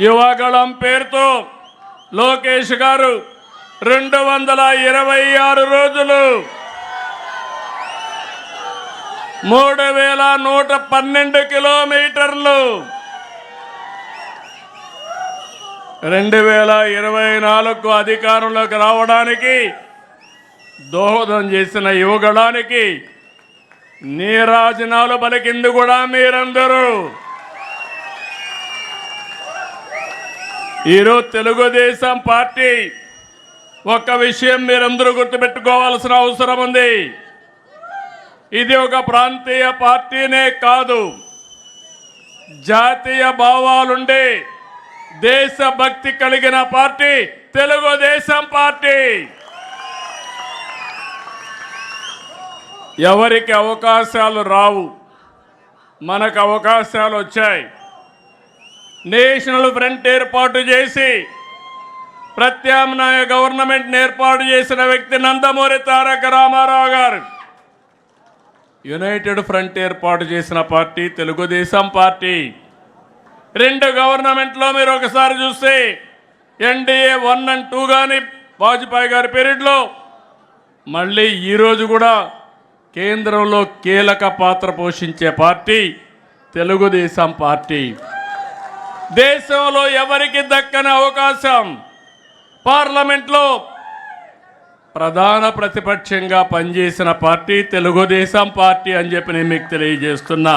యువగళం పేరుతో లోకేష్ గారు రెండు వందల ఇరవై ఆరు రోజులు మూడు వేల నూట పన్నెండు కిలోమీటర్లు రెండు వేల ఇరవై నాలుగు అధికారంలోకి రావడానికి దోహదం చేసిన యువగళానికి నీరాజనాలు పలికింది కూడా మీరందరూ. ఈరోజు తెలుగుదేశం పార్టీ ఒక్క విషయం మీరందరూ గుర్తుపెట్టుకోవాల్సిన అవసరం ఉంది. ఇది ఒక ప్రాంతీయ పార్టీనే కాదు. జాతీయ భావాలుండే దేశభక్తి కలిగిన పార్టీ తెలుగుదేశం పార్టీ. ఎవరికి అవకాశాలు రావు మనకు అవకాశాలు వచ్చాయి. నేషనల్ ఫ్రంట్ ఏర్పాటు చేసి ప్రత్యామ్నాయ గవర్నమెంట్ ఏర్పాటు చేసిన వ్యక్తి నందమూరి తారక రామారావు గారు. యునైటెడ్ ఫ్రంట్ ఏర్పాటు చేసిన పార్టీ తెలుగుదేశం పార్టీ. రెండు గవర్నమెంట్లో మీరు ఒకసారి చూస్తే ఎన్డీఏ వన్ అండ్ టూ కానీ వాజ్పేయి గారి పీరియడ్లో మళ్ళీ ఈరోజు కూడా కేంద్రంలో కీలక పాత్ర పోషించే పార్టీ తెలుగుదేశం పార్టీ. దేశంలో ఎవరికి దక్కని అవకాశం? పార్లమెంట్లో ప్రధాన ప్రతిపక్షంగా పనిచేసిన పార్టీ తెలుగుదేశం పార్టీ అని చెప్పి నేను మీకు తెలియజేస్తున్నా.